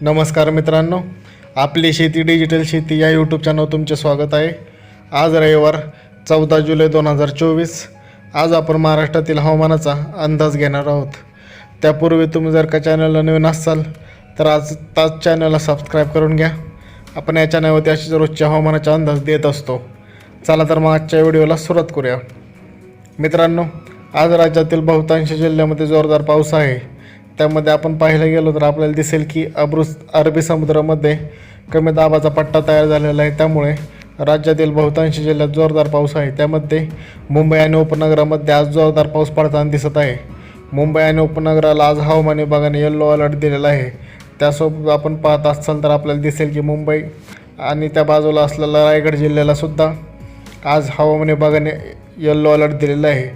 नमस्कार मित्रांनो आपली शेती डिजिटल शेती या यूट्यूब चॅनल तुमचे स्वागत आहे. आज रविवार चौदा जुलै दोन हजार चोवीस. आज आपण महाराष्ट्रातील हवामानाचा अंदाज घेणार आहोत. त्यापूर्वी तुम्ही जर का चॅनलला नवीन असाल तर आज ताच चॅनलला सबस्क्राईब करून घ्या. आपण या चॅनलवरती अशीच रोजच्या हवामानाचा अंदाज देत असतो. चला तर मग आजच्या व्हिडिओला सुरुवात करूया. मित्रांनो आज राज्यातील बहुतांश जिल्ह्यामध्ये जोरदार पाऊस आहे. त्यामध्ये आपण पाहायला गेलो तर आपल्याला दिसेल की अब्रुस अरबी समुद्रामध्ये कमी दाबाचा पट्टा तयार झालेला आहे. त्यामुळे राज्यातील बहुतांश जिल्ह्यात जोरदार पाऊस आहे. त्यामध्ये मुंबई आणि उपनगरामध्ये आज जोरदार पाऊस पडताना दिसत आहे. मुंबई आणि उपनगराला आज हवामान विभागाने येल्लो अलर्ट दिलेला आहे. त्यासोबत आपण पाहत असाल तर आपल्याला दिसेल की मुंबई आणि त्या बाजूला असलेला रायगड जिल्ह्यालासुद्धा आज हवामान विभागाने येल्लो अलर्ट दिलेला आहे.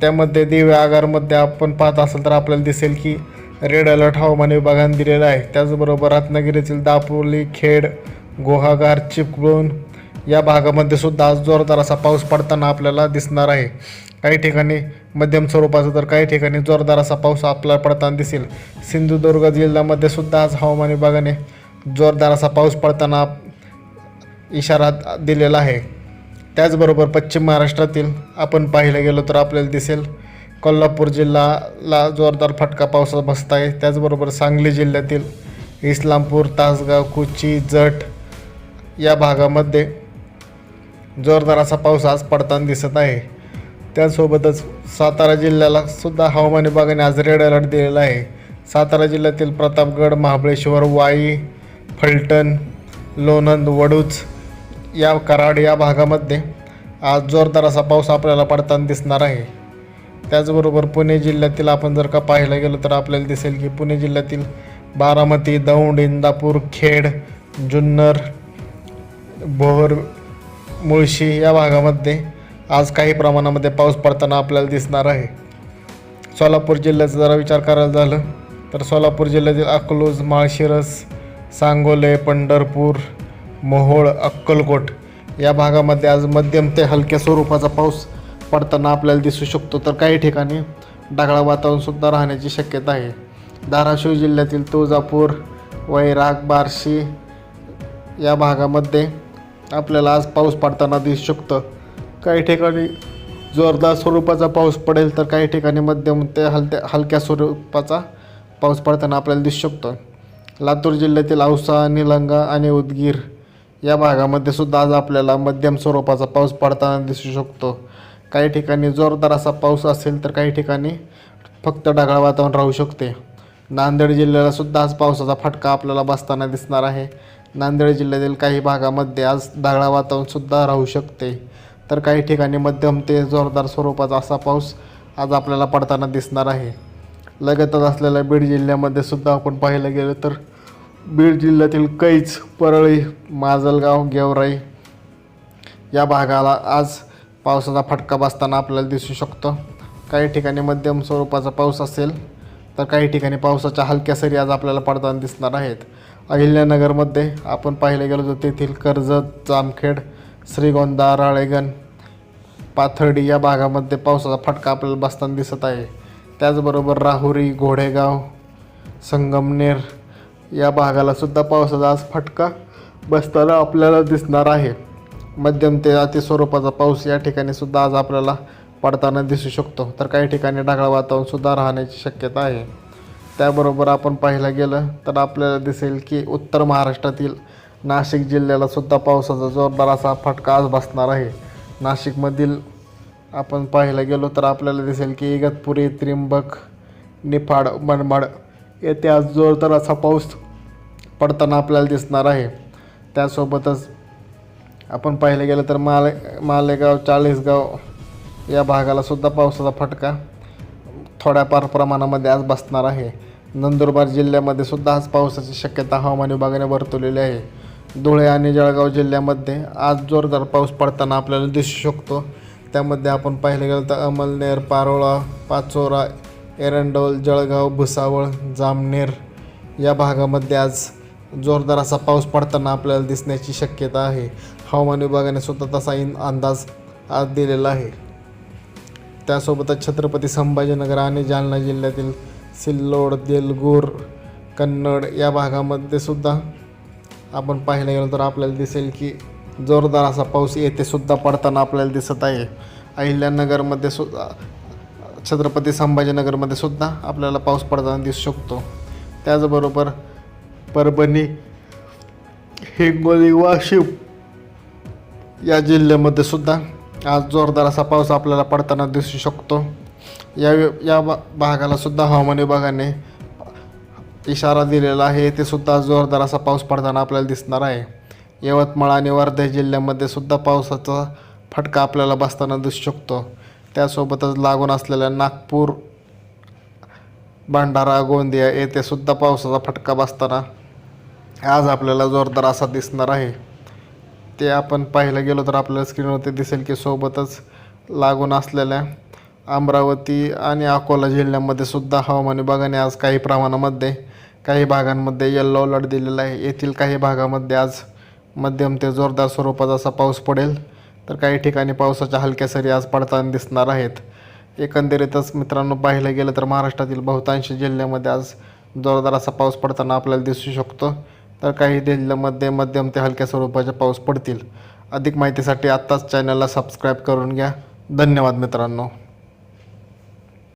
त्यामध्ये दिव्य आगारमध्ये आपण पाहत असाल तर आपल्याला दिसेल की रेड अलर्ट हवामान विभागाने दिलेला आहे. त्याचबरोबर रत्नागिरीतील दापोली खेड गोहागार चिपळूण या भागामध्ये सुद्धा आज जोरदार असा पाऊस पडताना आपल्याला दिसणार आहे. काही ठिकाणी मध्यम स्वरूपाचा तर काही ठिकाणी जोरदार असा पाऊस आपल्याला पडताना दिसेल. सिंधुदुर्ग जिल्ह्यामध्ये सुद्धा आज हवामान विभागाने जोरदार असा पाऊस पडताना इशारा दिलेला आहे. त्याचबरोबर पश्चिम महाराष्ट्रातील आपण पाहिलं गेलो तर आपल्याला दिसेल कोल्हापूर जिल्ह्याला जोरदार फटका पावसात बसत आहे त्याचबरोबर सांगली जिल्ह्यातील इस्लामपूर तासगाव कुची जट या भागामध्ये जोरदार असा पाऊस आज पडताना दिसत आहे. त्यासोबतच सातारा जिल्ह्याला सुद्धा हवामान विभागाने आज रेड अलर्ट दिलेला आहे. सातारा जिल्ह्यातील प्रतापगड महाबळेश्वर वाई फलटण लोणंद वडूच या कराड या भागामध्ये आज जोरदार असा पाऊस आपल्याला पडताना दिसणार आहे. त्याचबरोबर पुणे जिल्ह्यातील आपण जर का पाहायला गेलो तर आपल्याला दिसेल की पुणे जिल्ह्यातील बारामती दौंड इंदापूर खेड जुन्नर भोर मुळशी या भागामध्ये आज काही प्रमाणामध्ये पाऊस पडताना आपल्याला दिसणार आहे. सोलापूर जिल्ह्याचा जरा विचार करायला झालं तर सोलापूर जिल्ह्यातील अकलूज माळशिरस सांगोले पंढरपूर मोहोळ अक्कलकोट या भागामध्ये आज मध्यम ते हलक्या स्वरूपाचा पाऊस पडताना आपल्याला दिसू शकतो तर काही ठिकाणी ढगाळ वातावरणसुद्धा राहण्याची शक्यता आहे. धाराशिव जिल्ह्यातील तुळजापूर वैराग बार्शी या भागामध्ये आपल्याला आज पाऊस पडताना दिसू शकतं. काही ठिकाणी जोरदार स्वरूपाचा पाऊस पडेल तर काही ठिकाणी मध्यम ते हलत्या हलक्या स्वरूपाचा पाऊस पडताना आपल्याला दिसू शकतो. लातूर जिल्ह्यातील औसा निलंगा आणि उदगीर या भागामध्ये सुद्धा आज आपल्याला मध्यम स्वरूपाचा पाऊस पडताना दिसू शकतो. काही ठिकाणी जोरदार असा पाऊस असेल तर काही ठिकाणी फक्त ढगाळ वातावरण राहू शकते. नांदेड जिल्ह्याला सुद्धा आज पावसाचा फटका आपल्याला बसताना दिसणार आहे. नांदेड जिल्ह्यातील काही भागामध्ये आज ढगाळ वातावरणसुद्धा राहू शकते. तर काही ठिकाणी मध्यम ते जोरदार स्वरूपाचा असा पाऊस आज आपल्याला पडताना दिसणार आहे. लगतच असलेल्या बीड जिल्ह्यामध्ये सुद्धा आपण पाहायला गेलं तर बीड जिल्ह्यातील कैच परळी माजलगाव गेवराई या भागाला आज पावसाचा फटका बसताना आपल्याला दिसू शकतो. काही ठिकाणी मध्यम स्वरूपाचा पाऊस असेल तर काही ठिकाणी पावसाच्या हलक्या सरी आज आपल्याला पडताना दिसणार आहेत. अहिल्यानगरमध्ये आपण पाहिलं गेलो तर तेथील कर्जत जामखेड श्रीगोंदा राळेगण पाथर्डी या भागामध्ये पावसाचा फटका आपल्याला बसताना दिसत आहे. त्याचबरोबर राहुरी घोडेगाव संगमनेर या भागालासुद्धा पावसाचा आज फटका बसताना आपल्याला दिसणार आहे. मध्यम ते अति स्वरूपाचा पाऊस या ठिकाणी सुद्धा आज आपल्याला पडताना दिसू शकतो. तर काही ठिकाणी ढगाळ वातावरण सुद्धा राहण्याची शक्यता आहे. त्याबरोबर आपण पाहायला गेलं तर आपल्याला दिसेल की उत्तर महाराष्ट्रातील नाशिक जिल्ह्याला सुद्धा पावसाचा जोरदार असा फटका आज बसणार आहे. नाशिकमधील आपण पाहायला गेलो तर आपल्याला दिसेल की इगतपुरी त्रिंबक निफाड मनमाड येथे आज जोरदार असा पाऊस पडताना आपल्याला दिसणार आहे. त्यासोबतच आपण पाहिलं गेलं तर माले मालेगाव चाळीसगाव या भागाला सुद्धा पावसाचा फटका थोड्याफार प्रमाणामध्ये आज बसणार आहे. नंदुरबार जिल्ह्यामध्ये सुद्धा आज पावसाची शक्यता हवामान विभागाने वर्तवलेली आहे. धुळे आणि जळगाव जिल्ह्यामध्ये आज जोरदार पाऊस पडताना आपल्याला दिसू शकतो. त्यामध्ये आपण पाहिलं गेलं तर अमलनेर पारोळा पाचोरा एरंडोल जळगाव भुसावळ जामनेर या भागामध्ये आज जोरदार असा पाऊस पडताना आपल्याला दिसण्याची शक्यता आहे. हवामान विभागाने सुद्धा तसा इन अंदाज आज दिलेला आहे. त्यासोबतच छत्रपती संभाजीनगर आणि जालना जिल्ह्यातील सिल्लोड देलगूर कन्नड या भागामध्ये सुद्धा आपण पाहायला गेलो तर आपल्याला दिसेल की जोरदार असा पाऊस येथे सुद्धा पडताना आपल्याला दिसत आहे. अहिल्यानगरमध्ये सुद्धा छत्रपती संभाजीनगरमध्ये सुद्धा आपल्याला पाऊस पडताना दिसू शकतो. त्याचबरोबर परभणी हिंगोली वाशिम या जिल्ह्यामध्ये सुद्धा आज जोरदार असा पाऊस आपल्याला पडताना दिसू शकतो. या या भा- भागाला सुद्धा हवामान विभागाने इशारा दिलेला आहे. ते सुद्धा जोरदार असा पाऊस पडताना आपल्याला दिसणार आहे. यवतमाळ आणि वर्धा जिल्ह्यामध्ये सुद्धा पावसाचा फटका आपल्याला बसताना दिसू शकतो. त्यासोबतच लागून असलेल्या नागपूर भंडारा गोंदिया येथे सुद्धा पावसाचा फटका बसताना आज आपल्याला जोरदार असा दिसणार आहे. ते आपण पाहायला गेलो तर आपल्याला स्क्रीनवरती दिसेल की सोबतच लागून असलेल्या अमरावती आणि अकोला जिल्ह्यामध्ये सुद्धा हवामान विभागाने आज काही प्रमाणामध्ये काही भागांमध्ये येल्लो अलर्ट दिलेला आहे. येथील काही भागामध्ये आज मध्यम ते जोरदार स्वरूपाचा असा पाऊस पडेल. तर काही ठिकाणी पावसाच्या हलक्या सरी आज पडताना दिसणार आहेत. एकंदरीतच मित्रांनो पाहिलं गेलं तर महाराष्ट्रातील बहुतांश जिल्ह्यामध्ये आज जोरदार असा पाऊस पडताना आपल्याला दिसू शकतो. तर काही जिल्ह्यामध्ये मध्यम ते हलक्या स्वरूपाचे पाऊस पडतील. अधिक माहितीसाठी आत्ताच चॅनलला सबस्क्राईब करून घ्या. धन्यवाद मित्रांनो.